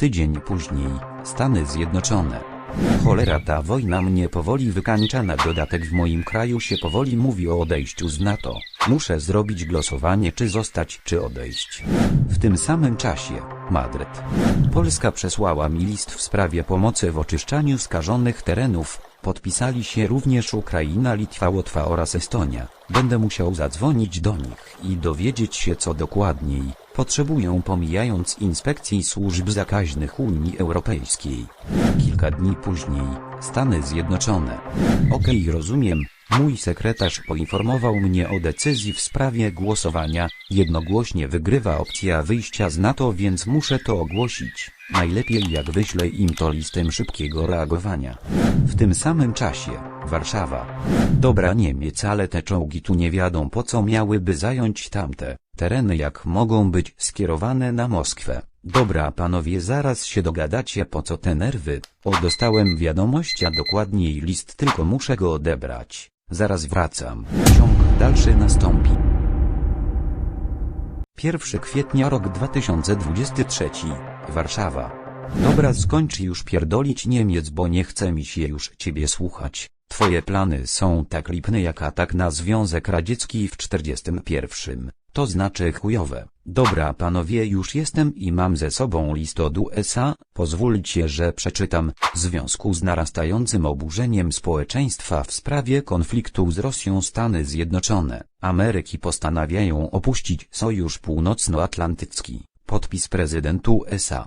Tydzień później, Stany Zjednoczone. Cholera ta wojna mnie powoli wykańcza na dodatek w moim kraju się powoli mówi o odejściu z NATO. Muszę zrobić głosowanie czy zostać czy odejść. W tym samym czasie, Madryt. Polska przesłała mi list w sprawie pomocy w oczyszczaniu skażonych terenów. Podpisali się również Ukraina, Litwa, Łotwa oraz Estonia. Będę musiał zadzwonić do nich i dowiedzieć się co dokładniej potrzebują pomijając inspekcji służb zakaźnych Unii Europejskiej. Kilka dni później, Stany Zjednoczone. Okej rozumiem, mój sekretarz poinformował mnie o decyzji w sprawie głosowania, jednogłośnie wygrywa opcja wyjścia z NATO więc muszę to ogłosić, najlepiej jak wyślę im to listem szybkiego reagowania. W tym samym czasie, Warszawa. Dobra Niemiec ale te czołgi tu nie wiadą po co miałyby zająć tamte tereny jak mogą być skierowane na Moskwę. Dobra panowie zaraz się dogadacie po co te nerwy, o dostałem wiadomość a dokładniej list tylko muszę go odebrać. Zaraz wracam. Ciąg dalszy nastąpi. 1 kwietnia rok 2023, Warszawa. Dobra skończ już pierdolić Niemiec bo nie chce mi się już ciebie słuchać. Twoje plany są tak lipne jak atak na Związek Radziecki w 41. To znaczy chujowe. Dobra panowie już jestem i mam ze sobą list od USA, pozwólcie, że przeczytam. W związku z narastającym oburzeniem społeczeństwa w sprawie konfliktu z Rosją Stany Zjednoczone, Ameryki postanawiają opuścić Sojusz Północnoatlantycki. Podpis prezydentu USA.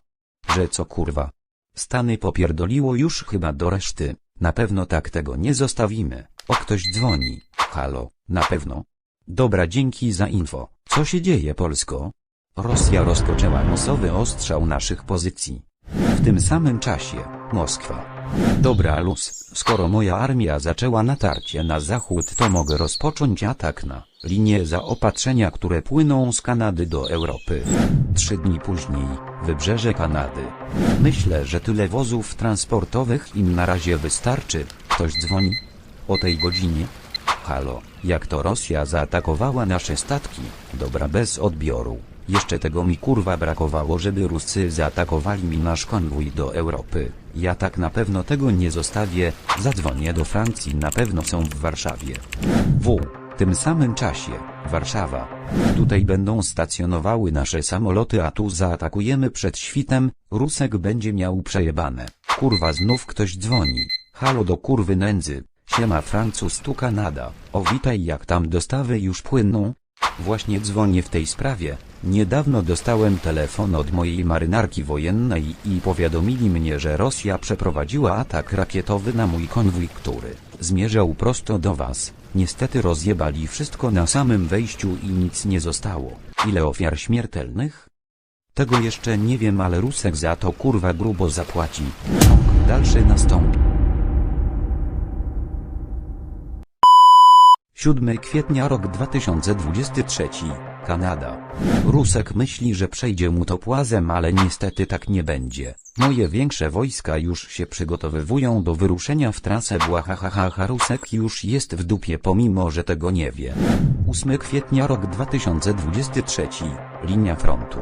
Że co kurwa? Stany popierdoliło już chyba do reszty. Na pewno tak tego nie zostawimy. O ktoś dzwoni. Halo, na pewno. Dobra dzięki za info. Co się dzieje Polsko? Rosja rozpoczęła masowy ostrzał naszych pozycji. W tym samym czasie, Moskwa. Dobra luz, skoro moja armia zaczęła natarcie na zachód to mogę rozpocząć atak na linie zaopatrzenia które płyną z Kanady do Europy. Trzy dni później, wybrzeże Kanady. Myślę, że tyle wozów transportowych im na razie wystarczy. Ktoś dzwoni? O tej godzinie? Halo, jak to Rosja zaatakowała nasze statki? Dobra bez odbioru. Jeszcze tego mi kurwa brakowało żeby Ruscy zaatakowali mi nasz konwój do Europy. Ja tak na pewno tego nie zostawię, zadzwonię do Francji na pewno są w Warszawie. W tym samym czasie, Warszawa. Tutaj będą stacjonowały nasze samoloty a tu zaatakujemy przed świtem, Rusek będzie miał przejebane. Kurwa znów ktoś dzwoni. Halo do kurwy nędzy. Siema Francuz tu Kanada. O witaj jak tam dostawy już płyną? Właśnie dzwonię w tej sprawie. Niedawno dostałem telefon od mojej marynarki wojennej i powiadomili mnie, że Rosja przeprowadziła atak rakietowy na mój konwój, który zmierzał prosto do was. Niestety rozjebali wszystko na samym wejściu i nic nie zostało. Ile ofiar śmiertelnych? Tego jeszcze nie wiem, ale Rusek za to kurwa grubo zapłaci. Ciąg dalszy nastąpi. 7 kwietnia rok 2023, Kanada. Rusek myśli, że przejdzie mu to płazem, ale niestety tak nie będzie. Moje większe wojska już się przygotowywują do wyruszenia w trasę Błahahaha Rusek już jest w dupie pomimo, że tego nie wie. 8 kwietnia rok 2023, linia frontu.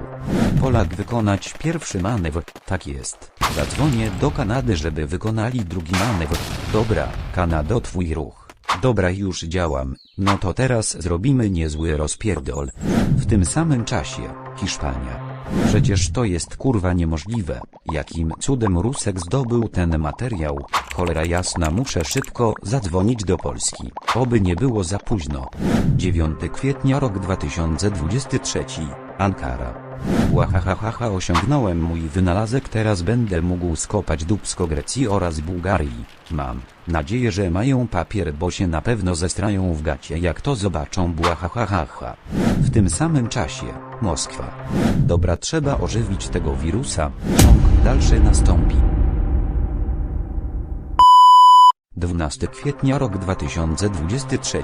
Polak wykonać pierwszy manewr, tak jest. Zadzwonię do Kanady, żeby wykonali drugi manewr. Dobra, Kanado twój ruch. Dobra już działam, no to teraz zrobimy niezły rozpierdol. W tym samym czasie, Hiszpania. Przecież to jest kurwa niemożliwe, jakim cudem Rusek zdobył ten materiał, cholera jasna muszę szybko zadzwonić do Polski, oby nie było za późno. 9 kwietnia rok 2023, Ankara. Łahahaha osiągnąłem mój wynalazek teraz będę mógł skopać dubsko Grecji oraz Bułgarii. Mam nadzieję, że mają papier bo się na pewno zestrają w gacie jak to zobaczą błahahaha. W tym samym czasie, Moskwa. Dobra trzeba ożywić tego wirusa, ciąg dalszy nastąpi. 12 kwietnia rok 2023,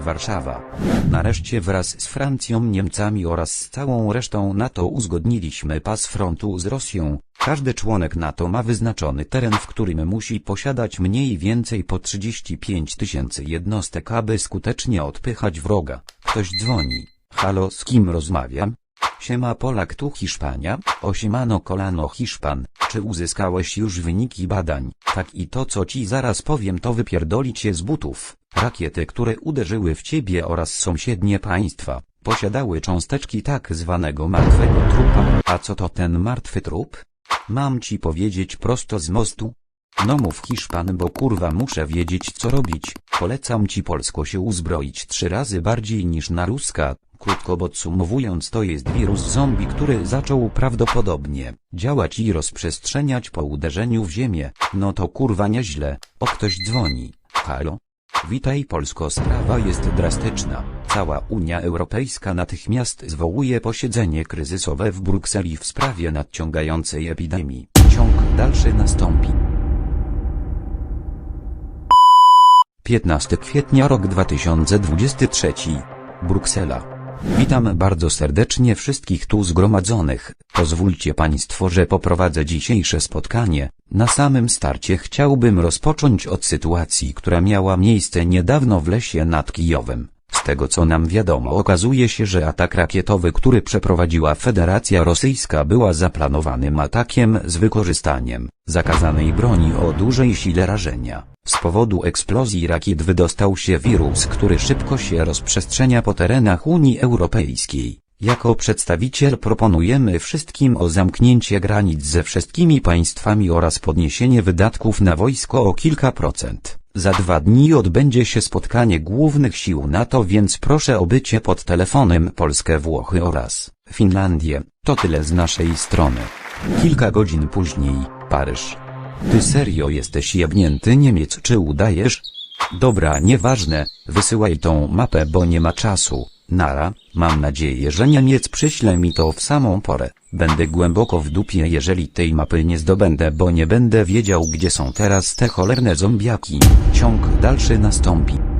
Warszawa. Nareszcie wraz z Francją, Niemcami oraz z całą resztą NATO uzgodniliśmy pas frontu z Rosją. Każdy członek NATO ma wyznaczony teren, w którym musi posiadać mniej więcej po 35 tysięcy jednostek, aby skutecznie odpychać wroga. Ktoś dzwoni. Halo, z kim rozmawiam? Siema Polak tu Hiszpania, osiemano kolano Hiszpan, czy uzyskałeś już wyniki badań? Tak i to co ci zaraz powiem to wypierdoli cię z butów. Rakiety, które uderzyły w ciebie oraz sąsiednie państwa, posiadały cząsteczki tak zwanego martwego trupa. A co to ten martwy trup? Mam ci powiedzieć prosto z mostu? No mów Hiszpan, bo kurwa muszę wiedzieć co robić. Polecam ci polsko się uzbroić trzy razy bardziej niż na ruska. Krótko podsumowując to jest wirus zombie, który zaczął prawdopodobnie działać i rozprzestrzeniać po uderzeniu w ziemię. No to kurwa nieźle. O ktoś dzwoni. Halo? Witaj Polsko sprawa jest drastyczna. Cała Unia Europejska natychmiast zwołuje posiedzenie kryzysowe w Brukseli w sprawie nadciągającej epidemii. Ciąg dalszy nastąpi. 15 kwietnia rok 2023. Bruksela. Witam bardzo serdecznie wszystkich tu zgromadzonych. Pozwólcie Państwo, że poprowadzę dzisiejsze spotkanie. Na samym starcie chciałbym rozpocząć od sytuacji, która miała miejsce niedawno w lesie nad Kijowem. Tego co nam wiadomo okazuje się, że atak rakietowy, który przeprowadziła Federacja Rosyjska była zaplanowanym atakiem z wykorzystaniem zakazanej broni o dużej sile rażenia. Z powodu eksplozji rakiet wydostał się wirus, który szybko się rozprzestrzenia po terenach Unii Europejskiej. Jako przedstawiciel proponujemy wszystkim o zamknięcie granic ze wszystkimi państwami oraz podniesienie wydatków na wojsko o kilka procent. Za dwa dni odbędzie się spotkanie głównych sił NATO, więc proszę o bycie pod telefonem Polskę, Włochy oraz Finlandię. To tyle z naszej strony. Kilka godzin później, Paryż. Ty serio jesteś jebnięty Niemiec czy udajesz? Dobra, nieważne, wysyłaj tą mapę, bo nie ma czasu. Nara, mam nadzieję, że Niemiec przyśle mi to w samą porę. Będę głęboko w dupie, jeżeli tej mapy nie zdobędę, bo nie będę wiedział, gdzie są teraz te cholerne zombiaki. Ciąg dalszy nastąpi.